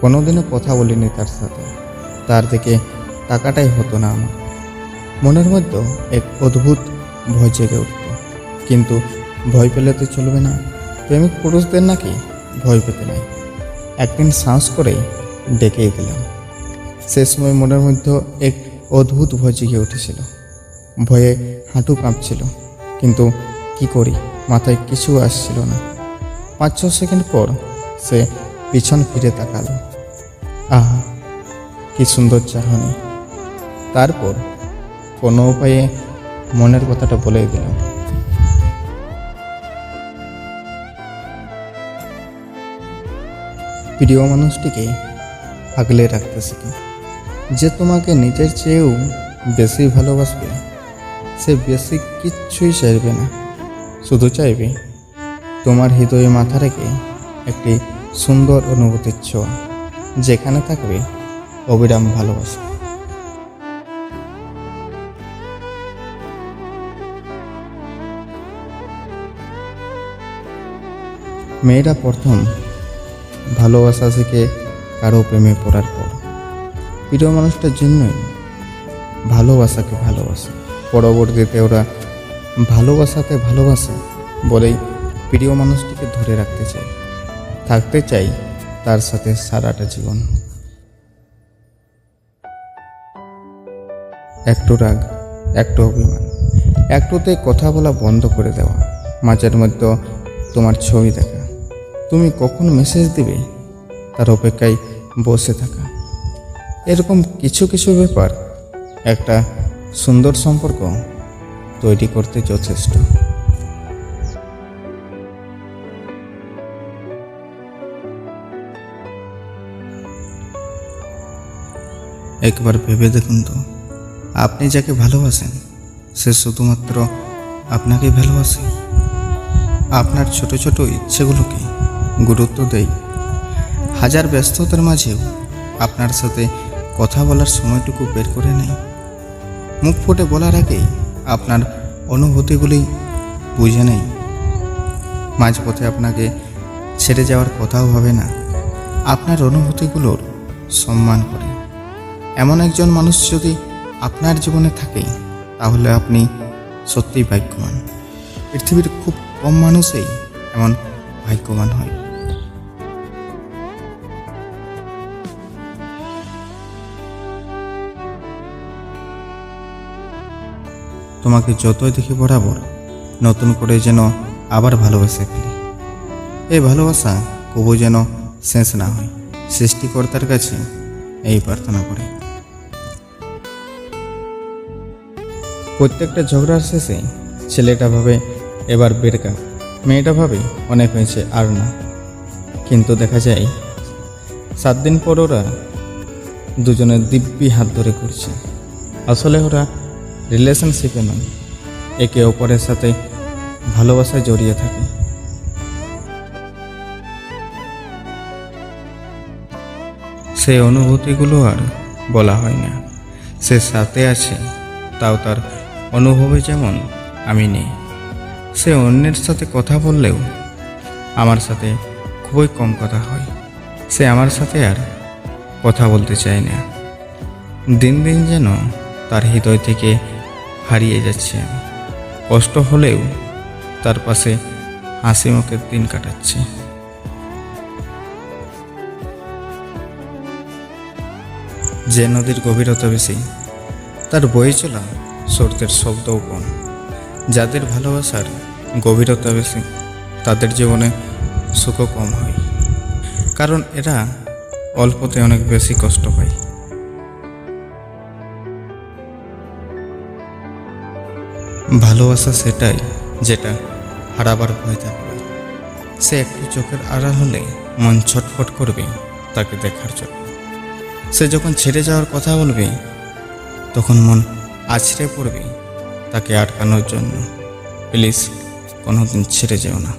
কোনোদিনও কথা বলিনি তার সাথে। তার দিকে টাকাটাই হতো না আমার। মনের মধ্যে এক অদ্ভুত ভয় জেগে উঠত। কিন্তু ভয় পেলে তো চলবে না। প্রেমিক পুরুষদের নাকি ভয় পেতে নাই। একদিন সাহস করে ডেকেই দিলাম। সে সময় মনের মধ্যে এক অদ্ভুত ভয় জেগে উঠেছিল। ভয়ে হাঁটু কাঁপছিল। কিন্তু কি করি? মাথায় কিছু আসছিল না। পাঁচ ছ সেকেন্ড পর সে পিছন ফিরে তাকালো। আহা, কি সুন্দর চাহনি। তারপর কোনো উপায়ে মনের কথাটা বলে দিলাম প্রিয় মানুষটিকে আগলে রাখতে শিখো। যে তোমাকে নিজের চেয়েও বেশি ভালোবাসবে, সে বেশি কিচ্ছুই চাইবে না। শুধু চাইবে, তোমার হৃদয়ে মাথা রেখে একটি সুন্দর অনুভূতির ছোঁয়া যেখানে থাকবে অবিরাম ভালোবাসা। মেয়েরা প্রথম ভালোবাসা শিখে কারও প্রেমে পড়ার পর প্রিয় মানুষটার জন্যই ভালোবাসাকে ভালোবাসে। পরবর্তীতে ওরা ভালোবাসাতে ভালোবাসে বলেই প্রিয় মানুষটিকে ধরে রাখতে চাই থাকতে চাই, তার সাথে সারাটা জীবন। একটু রাগ, একটু অভিমান একটুতে কথা বলা বন্ধ করে দেওয়া, মাঝের মধ্যে তোমার ছবি দেখা। তুমি কখন মেসেজ দিবে? তার অপেক্ষায় বসে থাকা। এরকম কিছু কিছু ব্যাপার, একটা সুন্দর সম্পর্ক তৈরি করতে যথেষ্ট। একবার ভেবে দেখুন তো। আপনি যাকে ভালোবাসেন, সে শুধুমাত্র আপনাকে ভালোবাসে। আপনার ছোট ছোট ইচ্ছেগুলোকে গুরুত্ব দেয় হাজার ব্যস্ততার মাঝেও আপনার সাথে কথা বলার সময়টুকু বের করে নেয় মুখ ফুটে বলার আগেই আপনার অনুভূতিগুলি বুঝে নেই। মাঝপথে আপনাকে ছেড়ে যাওয়ার কথাও ভাবে না। আপনার অনুভূতিগুলোর সম্মান করে। এমন একজন মানুষ যদি আপনার জীবনে থাকে তাহলে আপনি সত্যিই ভাগ্যবান। পৃথিবীর খুব কম মানুষই এমন ভাগ্যবান হয়। তোমাকে যতই দেখি বরাবর নতুন করে যেন আবার ভালোবেসে ফেলি এই ভালোবাসা কবু যেন শেষ না হয়। সৃষ্টিকর্তার কাছে এই প্রার্থনা করে। প্রত্যেকটা ঝগড়ার শেষে ছেলেটা ভাবে, এবার বেরকা মেয়েটা ভাবে, অনেক হয়েছে, আর না। কিন্তু দেখা যায়, সাত দিন পর ওরা দুজনে দিব্যি হাত ধরে করছে আসলে ওরা রিলেশনশিপে নয়, একে অপরের সাথে ভালোবাসায় জড়িয়ে থাকে। সেই অনুভূতিগুলো আর বলা হয় না। সে সাথে আছে, তাও তার অনুভবে যেমন আমি নেই। সে অন্যের সাথে কথা বললেও আমার সাথে খুবই কম কথা হয়। সে আমার সাথে আর কথা বলতে চায় না। দিন দিন যেন তার হৃদয় থেকে হারিয়ে যাচ্ছে। আমি কষ্ট হলেও তার পাশে হাসি মুখের দিন কাটাচ্ছে। যে নদীর গভীরতা বেশি, তার বয়ে চলা স্রোতের শব্দও কম যাদের ভালোবাসার গভীরতা বেশি, তাদের জীবনে সুখ কম হয়। কারণ এরা অল্পতে অনেক বেশি কষ্ট পায়। ভালোবাসা সেটাই যেটা হারাবার ভয় থাকবে সে একটু চোখের আড়াল হলে মন ছটফট করবে তাকে দেখার জন্য। সে যখন ছেড়ে যাওয়ার কথা বলবে, তখন মন আছড়ে পড়বে তাকে আটকানোর জন্য। প্লিজ কোনোদিন ছেড়ে যেও না।